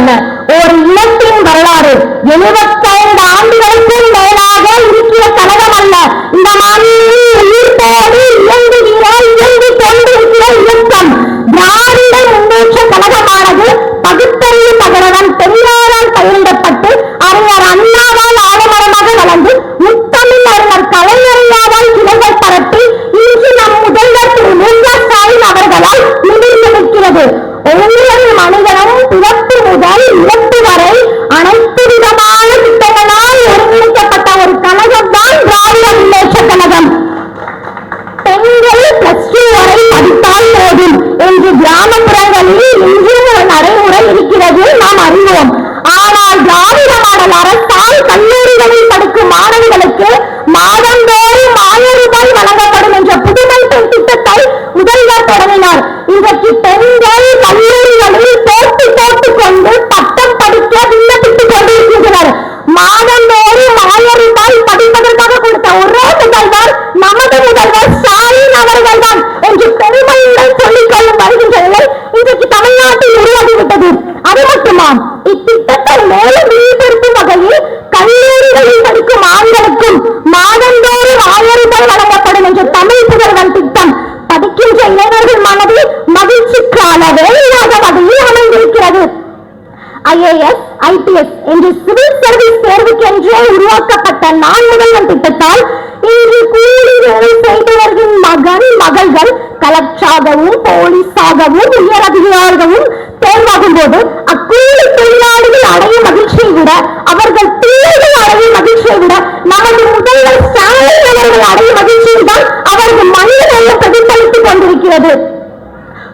என்ன? ஒரு இனத்தின் வரலாறு. எழுபத்தைந்து ஆண்டுகளுக்கும் மேலாக இருக்கிற கழகம் அல்ல. இந்த மண்ணில் உயிர்ப்போடு இயங்குகிற இயங்கிக் கொண்டிருக்கிற இயக்கம். திராவிட முன்னேற்ற கழகமானது மகிழ்ச்சிக்கு அளவே இல்லாத வகையில் அமைந்திருக்கிறது. ஐஏஎஸ் ஐபிஎஸ் என்று சிவில் சர்வீஸ் தேர்வுக்கென்றே உருவாக்கப்பட்ட நான் முதல்வன் திட்டத்தால் இன்று கூலி வேலை செய்பவர்களின் மகன் மகள்கள் கலெக்டராகவும் போலீஸாகவும் உயர் அதிகாரிகளும் தேர்வாகும் போது அக்கூலி தொழிலாளிகள் அடையும் மகிழ்ச்சியை விட அவர்கள் பிள்ளைகள் அடையும் மகிழ்ச்சியை விட நமது முதல்வர் ஸ்டாலின் அவர்கள் அடையும் மகிழ்ச்சியை தான் அவர்கள் மனிதநேயம் பிரதிபலித்துக் கொண்டிருக்கிறது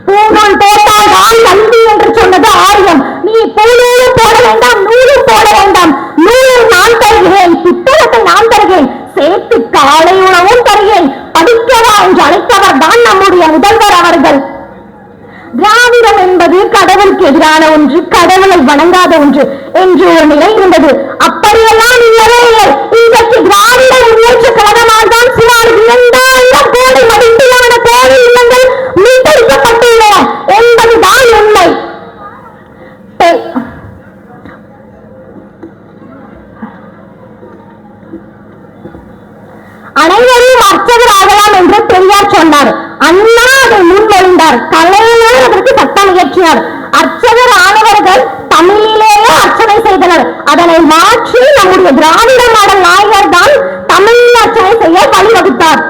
பூணூல் போட்டால் தான் கல்வி என்று சொன்னது ஆரியம் நீ பூநூலும் போட வேண்டாம் நூலும் போட வேண்டாம் நூலை நான் தருகிறேன் புத்தகத்தை நான் தருகிறேன் சேர்த்து காலை உணவும் தருகிறேன் படிக்கவா என்று அழைத்தவர் தான் நம்முடைய முதல்வர் அவர்கள் திராவிடம் என்பது கடவுளுக்கு எதிரான ஒன்று கடவுளை வணங்காத ஒன்று என்று ஒரு நிலை இருந்தது. அப்படியெல்லாம் இல்லவே இல்லை. இன்றைக்கு திராவிட முன்னேற்ற கழகமாக தான் சுமார் இரண்டாயிரம் கோடி மதிப்பிலான கோவில் இல்லங்கள் மீட்டெடுக்கப்பட்டுள்ளன என்பதுதான் உண்மை. அனைவரும் அர்ச்சகர் ஆகலாம் என்று பெரியார் சொன்னார். அண்ணா அதை முன்மொழிந்தார். கலைஞர் அதற்கு சட்டம் இயற்றினார். அர்ச்சகர் ஆனவர்கள் தமிழிலேயே அர்ச்சனை செய்தனர். அதனை மாற்றி நம்முடைய திராவிட மாடல் நாயகர் தான் தமிழில் அர்ச்சனை செய்ய வழிவகுத்தார்.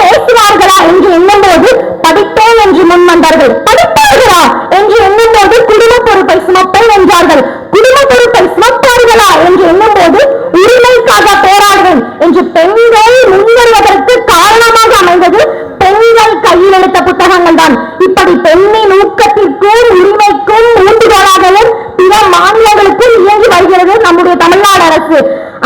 பேசுவார்களா என்று எண்ணும்போது படிப்பேன் என்று முன் வந்தார்கள் படிப்பார்களா என்று எண்ணும்போது குடும்ப பொறுப்பை சுமப்பேன் என்றார்கள். குடும்ப பொறுப்பை சுமப்பார்களா என்று எண்ணும்போது உரிமைக்காக போராடுவேன் என்று பெண்கள் முன்வருவதற்கு காரணமாக அமைந்தது பெண்கள் கையில் எடுத்த புத்தகங்கள் தான் இப்படி பெண்ணின் ஊக்கத்திற்கும் உரிமைக்கும் ஊண்டுகோலாகவும் பிற மாநிலங்களுக்கும் இயங்கி வருகிறது நம்முடைய தமிழ்நாடு அரசு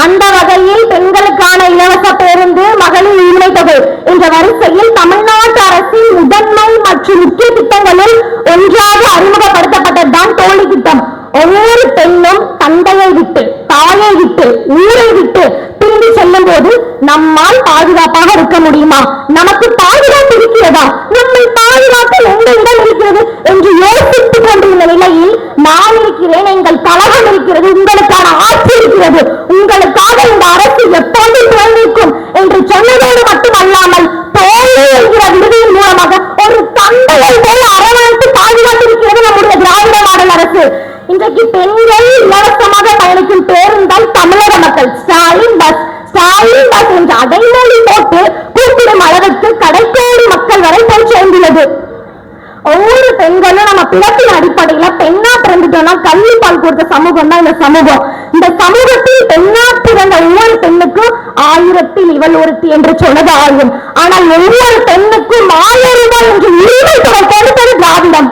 அந்த வகையில் பெண்களுக்கான இலவச பேருந்து மகளிர் உரிமை தொகை என்ற வரிசையில் தமிழ்நாட்டு அரசின் முதன்மை மற்றும் முக்கிய திட்டங்களில் ஒன்றாக அறிமுகப்படுத்தப்பட்டதுதான் தோழி திட்டம். ஒவ்வொரு பெண்ணும் தந்தையை விட்டு தாயை விட்டு ஊரை விட்டு பிரிந்து செல்லும் போது நம்மால் பாதுகாப்பாக இருக்க முடியுமா? நமக்கு பாதுகாப்பு இருக்கிறதா? நம்மை பாதுகாக்க எந்த இடம் இருக்கிறது என்று யோசித்துக் கொண்டிருந்த நிலையில் நான் இருக்கிறேன் எங்கள் கழகம் இருக்கிறது உங்களுக்கான ஆட்சி இருக்கிறது உங்களுக்காக இந்த அரசு எப்போது துவங்கிக்கும் என்று சொன்னதோடு மட்டுமல்லாமல் தோல்வி என்கிற விருதியின் மூலமாக ஒரு தந்தையை போல அரவணைத்து பாதுகாத்திருக்கிறது நம்முடைய திராவிட மாடல் அரசு இன்றைக்கு பெண்கள் இலவசமாக பயணிக்கும் பேருந்தால் தமிழக மக்கள் ஸ்டாலின் பஸ் ஸ்டாலின் என்ற அடைமொழி போட்டு கூப்பிடும் அளவுக்கு கடைக்கோடி மக்கள் வரை போய் சேர்ந்துள்ளது. ஒவ்வொரு பெண்களும் நம்ம பிறப்பின் அடிப்படையில பெண்ணா பிறந்துட்டோம்னா கல்வி பால் கொடுத்த சமூகம் தான் இந்த சமூகம். இந்த சமூகத்தில் பெண்ணா பிறந்த ஒவ்வொரு பெண்ணுக்கும் ஆயிரத்தில் இவள் ஒருத்தி என்று சொன்னது ஆகும் ஆனால் ஒவ்வொரு பெண்ணுக்கும் ஆயிரம் ரூபாய் என்று உரிமை தொகை கொடுத்தது திராவிடம்.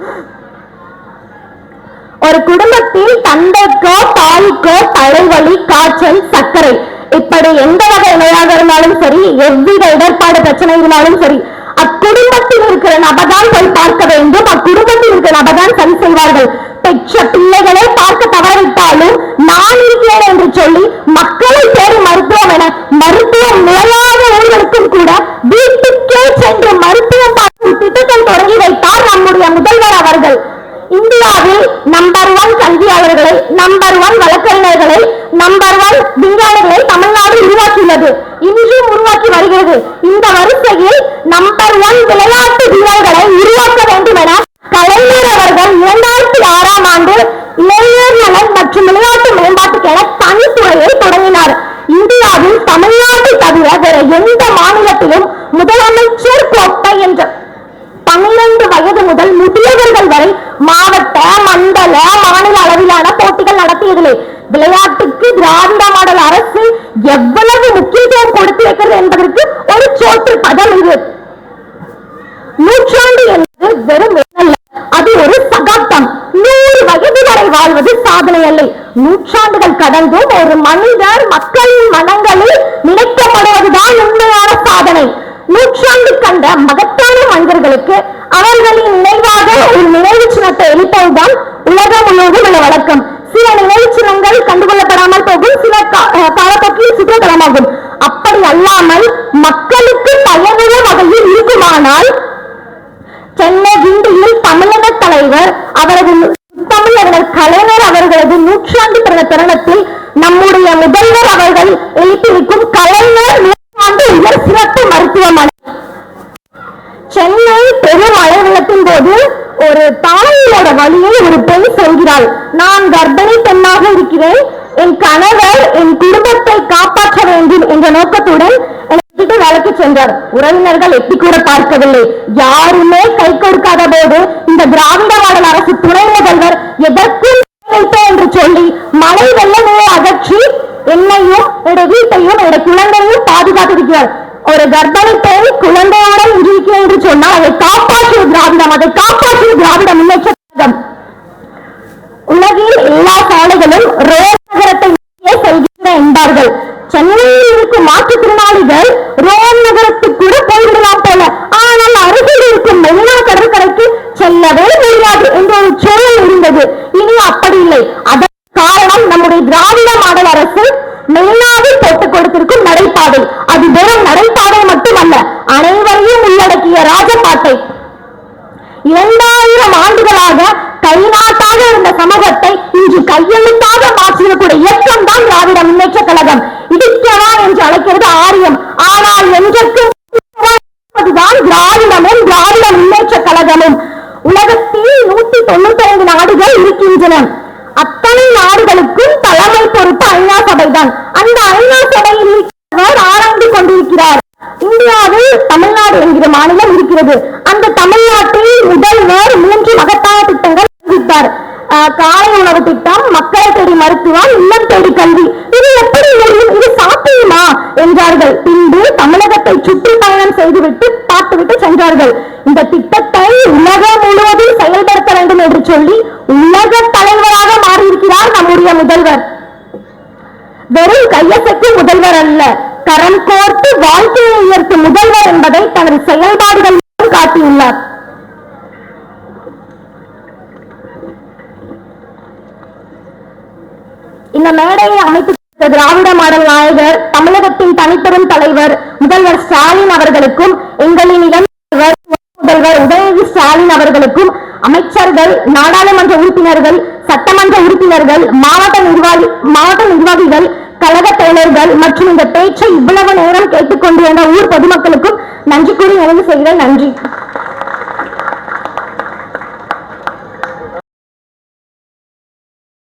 ஒரு குடும்பத்தில் தந்தைக்கோ தாய்க்கோ தலைவலி காய்ச்சல் சர்க்கரை இப்படி எந்த வகை நோயாக இருந்தாலும் சரி எவ்வித இடர்பாடு பிரச்சனை இருந்தாலும் சரி அக்குடும்பத்தில் இருக்கிற நபதான் போய் பார்க்க வேண்டும். அக்குடும்பத்தில் இருக்கிற நபதான் சரி செய்வார்கள். பெற்ற பிள்ளைகளை பார்க்க தவறவிட்டாலும் நான் இருக்கிறேன் என்று சொல்லி மக்களை தேடி மருத்துவம் என மருத்துவம் நிலையாத ஊர்களுக்கும் கூட வீட்டுக்கே சென்று மருத்துவம் பார்க்கும் திட்டத்தை தொடங்கி வைத்தார் நம்முடைய முதல்வர் அவர்கள். இந்தியாவில் நம்பர் ஒன் கல்வியாளர்களை நம்பர் ஒன் வழக்கறிஞர்களை நம்பர் ஒன் விஞ்ஞானிகளை தமிழ்நாடு உருவாக்கியுள்ளது. இன்றும் உருவாக்கி வருகிறது. இந்த வரிசையில் நம்பர் ஒன் விளையாட்டு வீரர்களை உருவாக்க வேண்டும் என வெறும் அது ஒரு சகாப்தம். நூறு வயது வரை வாழ்வது சாதனை அல்ல நூற்றாண்டுகள் கடந்தும் ஒரு மனிதர் மக்களின் மனங்களில் நினைக்கப்படுவதுதான் உண்மையான சாதனை. நூற்றாண்டு கண்ட மகத்தான மனிதர்களுக்கு அவர்களின் நினைவாக ஒரு நினைவு சின்னத்தை எழுப்பதுதான் உலகம் முழுவதும் உள்ள வழக்கம். சில நினைவு சின்னங்கள் கண்டுகொள்ளப்படாமல் போகும் சில கா- அஹ் காலப்போக்கில் அப்படி அல்லாமல் மக்கள் தலைவர் அவரது தமிழர்கள் கலைஞர் அவர்களது நூற்றாண்டு பிறந்த தருணத்தில் நம்முடைய முதல்வர் அவர்கள் எழுப்பியிருக்கும் கலைஞர் நூற்றாண்டு உயர் சிறப்பு மருத்துவமனை. சென்னை பெரும் மழை வெள்ளத்தின் போது ஒரு தாயோட வழியை ஒரு பெண் சொல்கிறாள். நான் கர்ப்பிணி பெண்ணாக இருக்கிறேன். என் கணவர் என் குடும்பத்தை காப்பாற்ற வேண்டும் என்ற நோக்கத்துடன் என்னை வேலைக்கு சென்றார். உறவினர்கள் எட்டி கூட பார்க்கவில்லை. யாருமே கை கொடுக்காத போது இந்த திராவிடவாடல் அரசு துணை முதல்வர் எதற்கும் என்று சொல்லி மழை வெள்ளங்களை அகற்றி என்னையும் என்னுடைய வீட்டையும் என்னுடைய குழந்தையும் பாதுகாத்திருக்கிறார். ஒரு கர்ப்பிணி பெண் குழந்தையுடன் இருக்கிறேன் என்று சொன்னால் அதை காப்பாற்றிய திராவிடம் அதை காப்பாற்றிய திராவிட முன்னேற்ற உலகில் எல்லா சாலைகளும் ரோட் நகரத்தை நோக்கியே செல்கின்றன என்பார்கள். சென்னையில் இருக்கும் மாற்றுத்திறனாளிகள் ரோம் நகரத்துக்கு கூட போய்விடலாம் போல ஆனால் அருகில் இருக்கும் மெரினா கடற்கரைக்கு செல்லவே முடியாது என்ற ஒரு சூழல் இருந்தது இனி அப்படி இல்லை அதன் காரணம் நம்முடைய திராவிட மாடல் அரசு மெரினாவில் போட்டுக் கொடுத்திருக்கும் நடைபாதை அது வெறும் நடைபாதை மட்டுமல்ல அனைவரையும் உள்ளடக்கிய ராஜபாட்டை இரண்டாயிரம் ஆண்டுகளாக கைநாட்டாக இருந்த சமூகத்தை இன்று கையெழுத்தாக மாற்றிடக்கூடிய இயக்கம் தான் திராவிட முன்னேற்ற கழகம் இடிக்கவா என்று அழைக்கிறது ஆரியம் ஆனால் என்றைக்கு தான் திராவிடமும் திராவிட முன்னேற்ற கழகமும் உலகத்தில் நூத்தி தொண்ணூத்தி ஐந்து நாடுகள் இருக்கின்றன அத்தனை நாடுகளுக்கும் தலைமை பொறுப்பு ஐநா சபைதான். அந்த ஐநா சபையில் ஆராய்ந்து கொண்டிருக்கிறார். இந்தியாவில் தமிழ்நாடு என்கிற மாநிலம் இருக்கிறது. அந்த தமிழ்நாட்டில் முதல்வர் மூன்று மகத்தான திட்டங்கள் அறிவித்தார். காலை உணவு திட்டம் மக்களை தேடி மருத்துவம் இல்லம் தேடி கல்வி. இது எப்படி முடியும்? இது சாத்தியமா? என்றார்கள். பின்பு தமிழகத்தை சுற்றி பயணம் செய்துவிட்டு பார்த்துவிட்டு சென்றார்கள் இந்த திட்டத்தை உலகம் முழுவதும் செயல்படுத்த வேண்டும் என்று சொல்லி உலக தலைவராக மாறியிருக்கிறார் நம்முடைய முதல்வர் வெறும் கையசைக்கும் முதல்வர் அல்ல கரம் கோர்த்து வாழ்க்கையை உயர்த்தும் முதல்வர் என்பதை தனது செயல்பாடுகள் மூலம் காட்டியுள்ளார் இந்த மேடையை அமைத்து திராவிட மாடல் நாயகர் தமிழகத்தின் தனிப்பெரும் தலைவர் முதல்வர் ஸ்டாலின் அவர்களுக்கும் எங்களின் இளம் தலைவர் முதல்வர் உதயநிதி ஸ்டாலின் அவர்களுக்கும் அமைச்சர்கள் நாடாளுமன்ற உறுப்பினர்கள் சட்டமன்ற உறுப்பினர்கள் மாவட்ட நிர்வாகி மாவட்ட நிர்வாகிகள் கழக செயலர்கள் மற்றும் இந்த பேச்சை இவ்வளவு நேரம் கேட்டுக்கொண்டிருந்த ஊர் பொதுமக்களுக்கும் நன்றி கூறி நிறைவு செய்கிறேன். நன்றி.